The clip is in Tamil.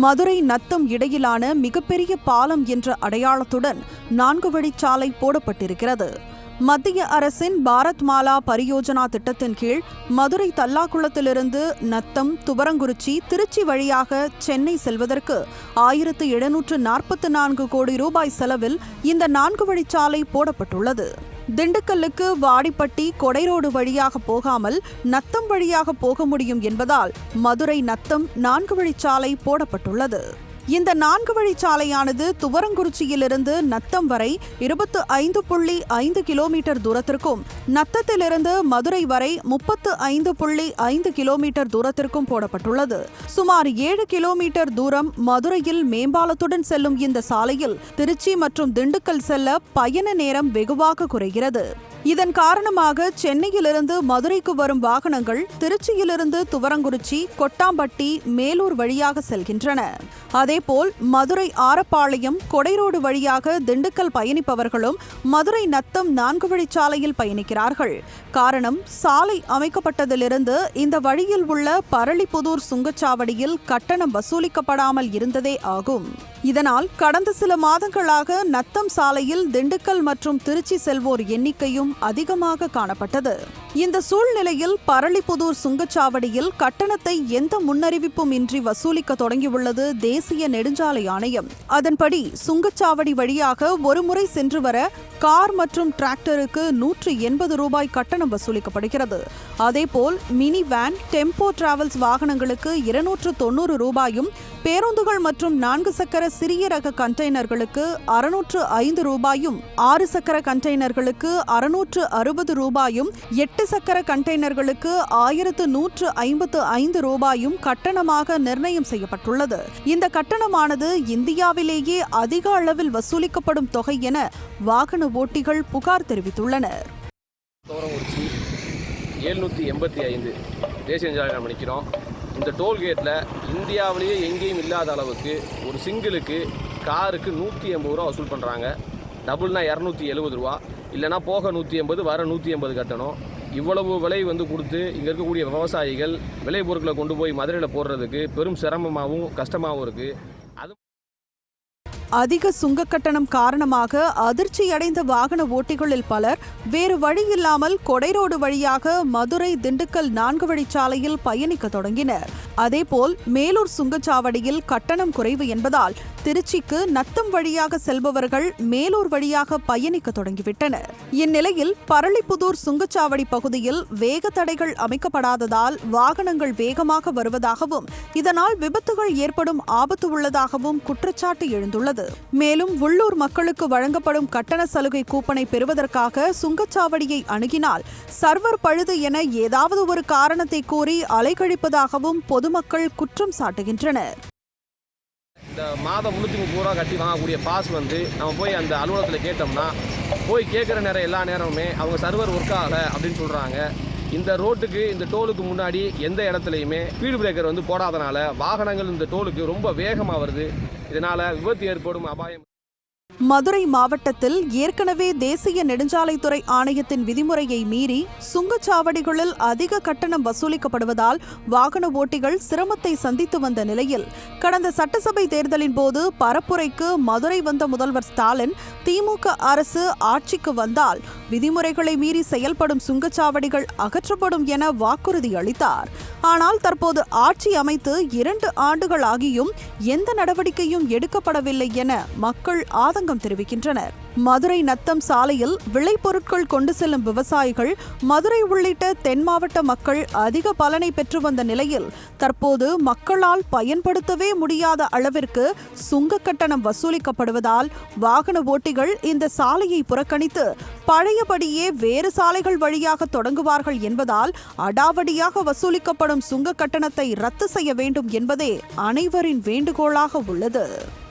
மதுரை நத்தம் இடையிலான மிகப்பெரிய பாலம் என்ற அடையாளத்துடன் நான்கு வழிச்சாலை போடப்பட்டிருக்கிறது. மத்திய அரசின் பாரத் மாலா பரியோஜனா திட்டத்தின் கீழ் மதுரை தல்லாக்குளத்திலிருந்து நத்தம் துவரங்குறிச்சி திருச்சி வழியாக சென்னை செல்வதற்கு ஆயிரத்து எழுநூற்று நாற்பத்து நான்கு கோடி ரூபாய் செலவில் இந்த நான்கு வழிச்சாலை போடப்பட்டுள்ளது. திண்டுக்கல்லுக்கு வாடிப்பட்டி கொடைரோடு வழியாக போகாமல் நத்தம் வழியாக போக முடியும் என்பதால் மதுரை நத்தம் நான்கு வழிச்சாலை போடப்பட்டுள்ளது. இந்த நான்கு வழிச்சாலையானது துவரங்குறிச்சியிலிருந்து நத்தம் வரை இருபத்து ஐந்து புள்ளி ஐந்து கிலோமீட்டர் தூரத்திற்கும் நத்தத்திலிருந்து மதுரை வரை முப்பத்து ஐந்து புள்ளி ஐந்து கிலோமீட்டர் தூரத்திற்கும் போடப்பட்டுள்ளது. சுமார் ஏழு கிலோமீட்டர் தூரம் மதுரையில் மேம்பாலத்துடன் செல்லும் இந்த சாலையில் திருச்சி மற்றும் திண்டுக்கல் செல்ல பயண நேரம் வெகுவாக குறைகிறது. இதன் காரணமாக சென்னையிலிருந்து மதுரைக்கு வரும் வாகனங்கள் திருச்சியிலிருந்து துவரங்குறிச்சி கொட்டாம்பட்டி மேலூர் வழியாக செல்கின்றன. அதேபோல் மதுரை ஆரப்பாளையம் கொடைரோடு வழியாக திண்டுக்கல் பயணிப்பவர்களும் மதுரை நத்தம் நான்கு வழிச்சாலையில் பயணிக்கிறார்கள். காரணம் சாலை அமைக்கப்பட்டதிலிருந்து இந்த வழியில் உள்ள பரளிபுதூர் சுங்கச்சாவடியில் கட்டணம் வசூலிக்கப்படாமல் இருந்ததே ஆகும். இதனால் கடந்த சில மாதங்களாக நத்தம் சாலையில் திண்டுக்கல் மற்றும் திருச்சி செல்வோர் எண்ணிக்கையும் அதிகமாக காணப்பட்டது. இந்த சூழ்நிலையில் பரளிப்புதூர் சுங்கச்சாவடியில் கட்டணத்தை எந்த முன்னறிவிப்பும் இன்றி வசூலிக்க தொடங்கியுள்ளது தேசிய நெடுஞ்சாலை ஆணையம். அதன்படி சுங்கச்சாவடி வழியாக ஒருமுறை சென்று வர கார் மற்றும் டிராக்டருக்கு நூற்று எண்பது ரூபாய் கட்டணம் வசூலிக்கப்படுகிறது. அதேபோல் மினி வேன் டெம்போ டிராவல்ஸ் வாகனங்களுக்கு இருநூற்று தொண்ணூறு ரூபாயும் பேருந்துகள் மற்றும் நான்கு சக்கர சிறிய ரக கண்டெய்னர்களுக்கு அறுநூற்று ஐந்து ரூபாயும் ஆறு சக்கர கண்டெய்னர்களுக்கு அறுநூற்று அறுபது ரூபாயும் எட்டு சக்கர கண்டெய்னர்களுக்கு ஆயிரத்து நூற்று ஐம்பத்து ஐந்து ரூபாயும் கட்டணமாக நிர்ணயம் செய்யப்பட்டுள்ளது. இந்த கட்டணமானது இந்தியாவிலேயே அதிக அளவில் வசூலிக்கப்படும் தொகை என வாகன ஓட்டிகள் புகார் தெரிவித்துள்ளனர். எழுநூற்றி எண்பத்தி ஐந்து தேசிய நெடுஞ்சாலை நிற்கிறோம் இந்த டோல்கேட்டில் இந்தியாவிலேயே எங்கேயும் இல்லாத அளவுக்கு ஒரு சிங்கிளுக்கு காருக்கு நூற்றி எண்பது ரூபா வசூல் பண்ணுறாங்க டபுள்னா இரநூத்தி எழுபது ரூபா. இல்லைனா போக நூற்றி எண்பது வர நூற்றி எண்பது கட்டணும். இவ்வளவு விலை வந்து கொடுத்து இங்கே இருக்கக்கூடிய விவசாயிகள் விளைபொருட்களை கொண்டு போய் மதுரையில் போடுறதுக்கு பெரும் சிரமமாகவும் கஷ்டமாகவும் இருக்குது அதிக சுங்க கட்டணம் காரணமாக அதிர்ச்சியடைந்த வாகன ஓட்டிகளில் பலர் வேறு வழியில்லாமல் கொடைரோடு வழியாக மதுரை திண்டுக்கல் நான்கு வழிச்சாலையில் பயணிக்க தொடங்கினர். அதேபோல் மேலூர் சுங்கச்சாவடியில் கட்டணம் குறைவு என்பதால் திருச்சிக்கு நத்தம் வழியாக செல்பவர்கள் மேலூர் வழியாக பயணிக்க தொடங்கிவிட்டனர். இந்நிலையில் பரளிப்புதூர் சுங்கச்சாவடி பகுதியில் வேக தடைகள் அமைக்கப்படாததால் வாகனங்கள் வேகமாக வருவதாகவும் இதனால் விபத்துகள் ஏற்படும் ஆபத்து உள்ளதாகவும் குற்றச்சாட்டு எழுந்துள்ளது. மேலும் உள்ளூர் மக்களுக்கு வழங்கப்படும் கட்டண சலுகை கூப்பனை பெறுவதற்காக சுங்கச்சாவடியை அணுகினால் சர்வர் பழுது என ஏதாவது ஒரு காரணத்தை கூறி அலைகழிப்பதாகவும் பொதுமக்கள் குற்றம் சாட்டுகின்றனர். இந்த மாதம் முந்நூற்றி முப்பது ரூபா கட்டி வாங்கக்கூடிய பாஸ் வந்து நம்ம போய் அந்த அலுவலகத்தில் கேட்டோம்னா போய் கேட்குற நேரம் எல்லா நேரமுமே அவங்க சர்வர் ஒர்க் ஆகலை அப்படின்னு சொல்கிறாங்க இந்த ரோட்டுக்கு இந்த டோலுக்கு முன்னாடி எந்த இடத்துலையுமே ஸ்பீடு பிரேக்கர் வந்து போடாதனால வாகனங்கள் இந்த டோலுக்கு ரொம்ப வேகமாக வருது. இதனால் விபத்து ஏற்படும் அபாயம். மதுரை மாவட்டத்தில் ஏற்கனவே தேசிய நெடுஞ்சாலைத்துறை ஆணையத்தின் விதிமுறையை மீறி சுங்கச்சாவடிகளில் அதிக கட்டணம் வசூலிக்கப்படுவதால் வாகன ஓட்டிகள் சிரமத்தை சந்தித்து வந்த நிலையில் கடந்த சட்டசபை தேர்தலின் போது பரப்புரைக்கு மதுரை வந்த முதல்வர் ஸ்டாலின் திமுக அரசு ஆட்சிக்கு வந்தால் விதிமுறைகளை மீறி செயல்படும் சுங்கச்சாவடிகள் அகற்றப்படும் என வாக்குறுதி அளித்தார். ஆனால் தற்போது ஆட்சி அமைத்து இரண்டு ஆண்டுகள் ஆகியும் எந்த நடவடிக்கையும் எடுக்கப்படவில்லை என மக்கள் ஆதங்கம் தெரிவிக்கின்றனர். மதுரை நத்தம் சாலையில் விளைபொருட்கள் கொண்டு செல்லும் விவசாயிகள் மதுரை உள்ளிட்ட தென் மாவட்ட மக்கள் அதிக பலனை பெற்று வந்த நிலையில் தற்போது மக்களால் பயன்படுத்தவே முடியாத அளவிற்கு சுங்க கட்டணம் வசூலிக்கப்படுவதால் வாகன ஓட்டிகள் இந்த சாலையை புறக்கணித்து பழையபடியே வேறு சாலைகள் வழியாக தொடங்குவார்கள் என்பதால் அடாவடியாக வசூலிக்கப்படும் சுங்க கட்டணத்தை ரத்து செய்ய வேண்டும் என்பதே அனைவரின் வேண்டுகோளாக உள்ளது.